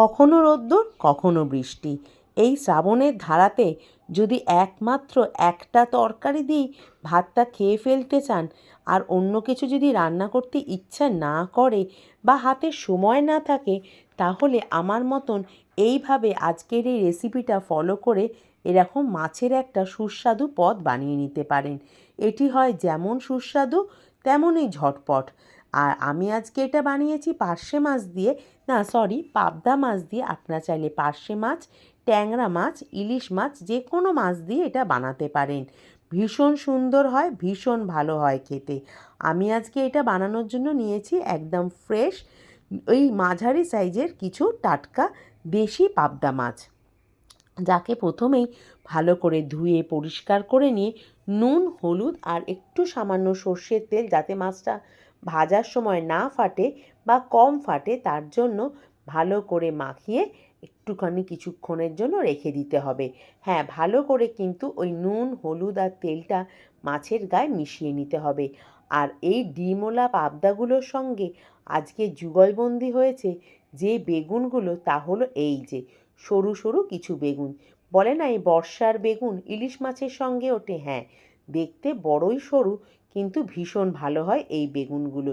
কখনো রোদ্দুর, কখনো বৃষ্টি। এই শ্রাবণের ধারাতে যদি একমাত্র একটা তরকারি দিয়েই ভাতটা খেয়ে ফেলতে চান, আর অন্য কিছু যদি রান্না করতে ইচ্ছা না করে বা হাতে সময় না থাকে, তাহলে আমার মতন এইভাবে আজকের এই রেসিপিটা ফলো করে এরকম মাছের একটা সুস্বাদু পদ বানিয়ে নিতে পারেন। এটি হয় যেমন সুস্বাদু, তেমনই ঝটপট। আর আমি আজকে এটা বানিয়েছি পার্শে মাছ দিয়ে। না সরি পাবদা মাছ দিয়ে। আপনারা চাইলে পার্শে মাছ, ট্যাংরা মাছ, ইলিশ মাছ যে কোনো মাছ দিয়ে এটা বানাতে পারেন। ভীষণ সুন্দর হয়, ভীষণ ভালো হয় খেতে। আমি আজকে এটা বানানোর জন্য নিয়েছি একদম ফ্রেশ ওই মাঝারি সাইজের কিছু টাটকা দেশি পাবদা মাছ। যাকে প্রথমেই ভালো করে ধুয়ে, পরিষ্কার করে নিয়ে নুন, হলুদ আর একটু সামান্য সর্ষের তেল যাতে মাছটা ভাজার সময় না ফাটে বা কম ফাটে তার জন্য ভালো করে মাখিয়ে একটুখানি কিছুক্ষণের জন্য রেখে দিতে হবে। হ্যাঁ ভালো করে কিন্তু ওই নুন, হলুদ আর তেলটা মাছের গায়ে মিশিয়ে নিতে হবে। আর এই ডিমোলা পাবদাগুলোর সঙ্গে আজকে যুগলবন্দি হয়েছে যে বেগুনগুলো, তা হলো এই যে সরু সরু কিছু বেগুন। বলে না এই বর্ষার বেগুন ইলিশ মাছের সঙ্গে ওঠে? হ্যাঁ দেখতে বড়ই সরু কিন্তু ভীষণ ভালো হয় এই বেগুনগুলো।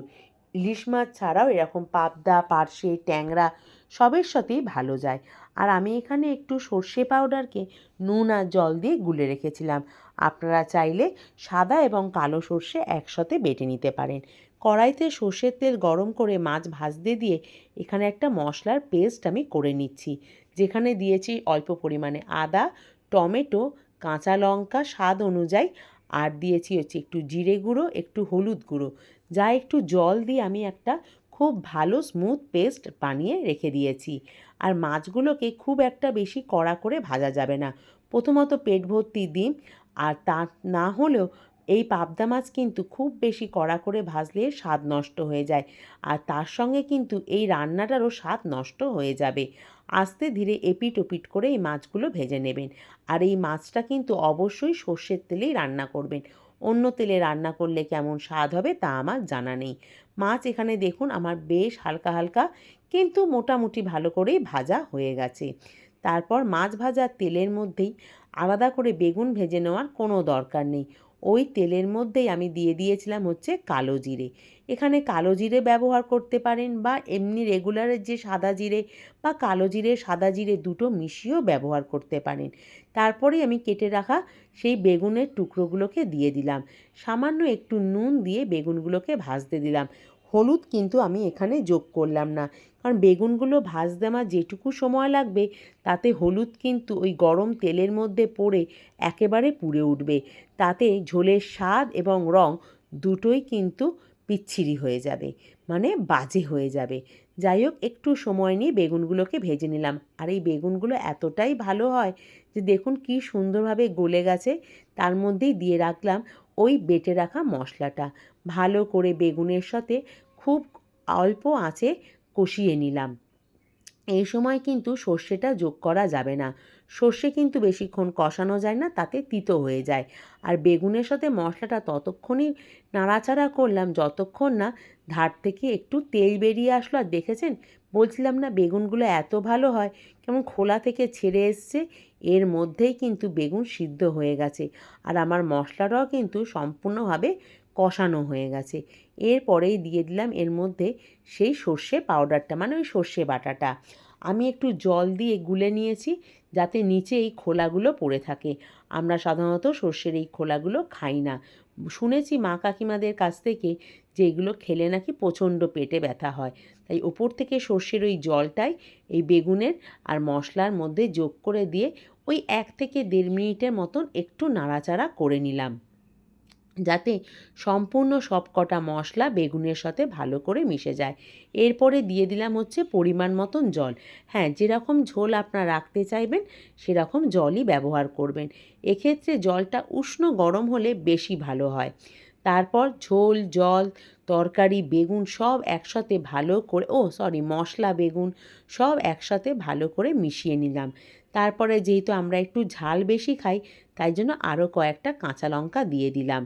ইলিশ মাছ ছাড়াও এরকম পাবদা, পার্শে, ট্যাংরা সবের সাথেই ভালো যায়। আর আমি এখানে একটু সর্ষে পাউডারকে নুন আর জল দিয়ে গুলে রেখেছিলাম। আপনারা চাইলে সাদা এবং কালো সর্ষে একসাথে বেটে নিতে পারেন। কড়াইতে সর্ষের তেল গরম করে মাছ ভাজতে দিয়ে এখানে একটা মশলার পেস্ট আমি করে নিচ্ছি। যেখানে দিয়েছি অল্প পরিমাণে আদা, টমেটো, কাঁচা লঙ্কা, স্বাদ অনুযায়ী আর দিয়েছি হচ্ছে একটু জিরে গুঁড়ো, একটু হলুদ গুঁড়ো। যা একটু জল দিয়ে আমি একটা খুব ভালো স্মুথ পেস্ট বানিয়ে রেখে দিয়েছি। আর মাছগুলোকে খুব একটা বেশি কড়া করে ভাজা যাবে না। প্রথমত পেট ভর্তি ডিম আর তা না হলেও এই পাবদা মাছ কিন্তু খুব বেশি কড়া করে ভাজলে স্বাদ নষ্ট হয়ে যায়। আর তার সঙ্গে কিন্তু এই রান্নাটারও স্বাদ নষ্ট হয়ে যাবে। আস্তে ধীরে এপিট ওপিট করে এই মাছগুলো ভেজে নেবেন। আর এই মাছটা কিন্তু অবশ্যই সর্ষের তেলেই রান্না করবেন। অন্য তেলে রান্না করলে কেমন স্বাদ হবে তা আমার জানা নেই। মাছ এখানে দেখুন আমার বেশ হালকা হালকা কিন্তু মোটামুটি ভালো করেই ভাজা হয়ে গেছে। তারপর মাছ ভাজার তেলের মধ্যেই আলাদা করে বেগুন ভেজে নেওয়ার কোনো দরকার নেই। ওই তেলের মধ্যেই আমি দিয়ে দিয়েছিলাম হচ্ছে কালো জিরে। এখানে কালো জিরে ব্যবহার করতে পারেন বা এমনি রেগুলারের যে সাদা জিরে বা কালো জিরে, সাদা জিরে দুটো মিশিয়েও ব্যবহার করতে পারেন। তারপরে আমি কেটে রাখা সেই বেগুনের টুকরোগুলোকে দিয়ে দিলাম। সামান্য একটু নুন দিয়ে বেগুনগুলোকে ভাজতে দিলাম। হলুদ কিন্তু আমি এখানে যোগ করলাম না। কারণ বেগুনগুলো ভাজতে আমার যেটুকু সময় লাগবে, তাতে হলুদ কিন্তু ওই গরম তেলের মধ্যে পড়ে একেবারে পুড়ে উঠবে। তাতে ঝোলের স্বাদ এবং রং দুটোই কিন্তু পিচ্ছিরি হয়ে যাবে মানে বাজে হয়ে যাবে। যাই হোক, একটু সময় নিয়ে বেগুনগুলোকে ভেজে নিলাম। আর এই বেগুনগুলো এতটাই ভালো হয় যে দেখুন কি সুন্দরভাবে গলে গেছে, তার মধ্যেই দিয়ে রাখলাম ওই বেটে রাখা মশলাটা। ভালো করে বেগুনের সাথে খুব অল্প আঁচে কষিয়ে নিলাম। এই সময় কিন্তু সর্ষেটা যোগ করা যাবে না। সর্ষে কিন্তু বেশিক্ষণ কষানো যায় না, তাতে তিতো হয়ে যায়। আর বেগুনের সাথে মশলাটা ততক্ষণই নাড়াচাড়া করলাম, যতক্ষণ না ধার থেকে একটু তেল বেরিয়ে আসলো। আর দেখেছেন? বলছিলাম না, বেগুনগুলো এত ভালো হয়, কেমন খোলা থেকে ছেড়ে এসছে এর মধ্যেই কিন্তু বেগুন সিদ্ধ হয়ে গেছে। আর আমার মশলাটাও কিন্তু সম্পূর্ণভাবে কষানো হয়ে গেছে। এরপরেই দিয়ে দিলাম এর মধ্যে সেই সর্ষে পাউডারটা মানে ওই সর্ষে বাটাটা। আমি একটু জল দিয়ে গুলে নিয়েছি যাতে নিচে এই খোলাগুলো পড়ে থাকে। আমরা সাধারণত সর্ষের এই খোলাগুলো খাই না। শুনেছি মা কাকিমাদের কাছ থেকে যে এগুলো খেলে নাকি প্রচণ্ড পেটে ব্যথা হয়। তাই ওপর থেকে সর্ষের ওই জলটাই, এই বেগুনের আর মশলার মধ্যে যোগ করে দিয়ে ওই এক থেকে দেড় মিনিটের মতন একটু নাড়াচাড়া করে নিলাম। যাতে সম্পূর্ণ সব কটা মশলা বেগুনের সাথে ভালো করে মিশে যায়। এরপরে দিয়ে দিলাম হচ্ছে পরিমাণ মতন জল। হ্যাঁ যেরকম ঝোল আপনারা রাখতে চাইবেন, সেরকম জলই ব্যবহার করবেন। এক্ষেত্রে জলটা উষ্ণ গরম হলে বেশি ভালো হয়। তারপর ঝোল, জল, তরকারি, বেগুন সব একসাথে ভালো করে, ও সরি, মশলা, বেগুন সব একসাথে ভালো করে মিশিয়ে নিলাম। তারপরে যেহেতু আমরা একটু ঝাল বেশি খাই, তাই জন্য আরও কয়েকটা কাঁচা লঙ্কা দিয়ে দিলাম।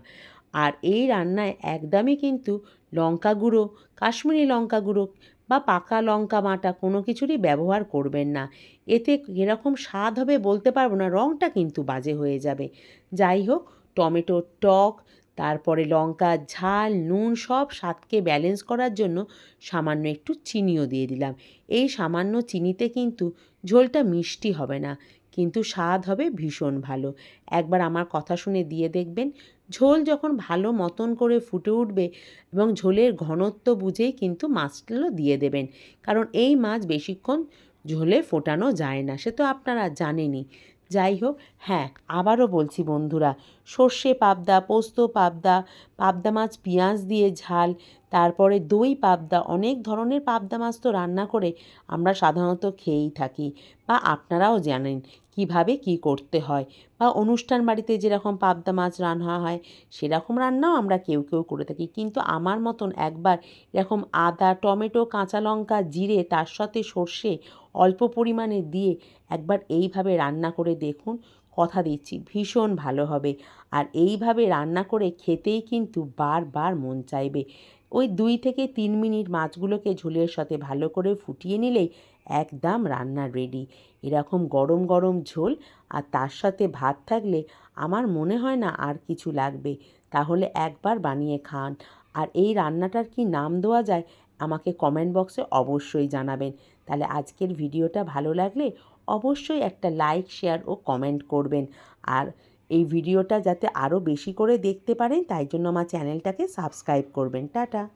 আর এই রান্নায় একদমই কিন্তু লঙ্কা গুঁড়ো, কাশ্মীরি লঙ্কা গুঁড়ো বা পাকা লঙ্কা বাটা কোনো কিছুরই ব্যবহার করবেন না। এতে এরকম স্বাদ হবে বলতে পারব না রঙটা কিন্তু বাজে হয়ে যাবে। যাই হোক, টমেটোর টক তারপরে লঙ্কা, ঝাল, নুন সব স্বাদকে ব্যালেন্স করার জন্য সামান্য একটু চিনিও দিয়ে দিলাম। এই সামান্য চিনিতে কিন্তু ঝোলটা মিষ্টি হবে না, কিন্তু স্বাদ হবে ভীষণ ভালো। একবার আমার কথা শুনে দিয়ে দেখবেন, ঝোল যখন ভালো মতন করে ফুটে উঠবে এবং ঝোলের ঘনত্ব বুঝেই কিন্তু মাছগুলো দিয়ে দেবেন, কারণ এই মাছ বেশিক্ষণ ঝোলে ফোটানো যায় না, সে তো আপনারা জানেনই। যাই হোক হ্যাঁ আবারও বলছি বন্ধুরা সর্ষে পাবদা, পোস্ত পাবদা পাবদা মাছ, পেঁয়াজ দিয়ে ঝাল, তারপরে দই পাবদা, অনেক ধরনের পাবদা মাছ তো রান্না করে আমরা সাধারণত খেয়েই থাকি বা আপনারাও জানেন কীভাবে কি করতে হয় বা অনুষ্ঠান বাড়িতে যেরকম পাবদা মাছ রান্না হয় সেরকম রান্নাও আমরা কেউ কেউ করে থাকি। কিন্তু আমার মতন একবার এরকম আদা, টমেটো, কাঁচা লঙ্কা, জিরে, তার সাথে সর্ষে অল্প পরিমাণে দিয়ে একবার এইভাবে রান্না করে দেখুন কথা দিচ্ছি, ভীষণ ভালো হবে। আর এইভাবে রান্না করে খেতেই কিন্তু বারবার মন চাইবে। ওই দুই থেকে তিন মিনিট মাছগুলোকে ঝোলের সাথে ভালো করে ফুটিয়ে নিলেই একদম রান্না রেডি এরকম গরম গরম ঝোল আর তার সাথে ভাত থাকলে আমার মনে হয় না আর কিছু লাগবে। তাহলে একবার বানিয়ে খান। আর এই রান্নাটার কি নাম দেওয়া যায় আমাকে কমেন্ট বক্সে অবশ্যই জানাবেন। তাহলে আজকের ভিডিওটা ভালো লাগলে অবশ্যই একটা লাইক শেয়ার ও কমেন্ট করবেন। আর এই ভিডিওটা যাতে আরও বেশি করে দেখতে পারেন, তাই জন্য আমার চ্যানেলটাকে সাবস্ক্রাইব করবেন। টাটা।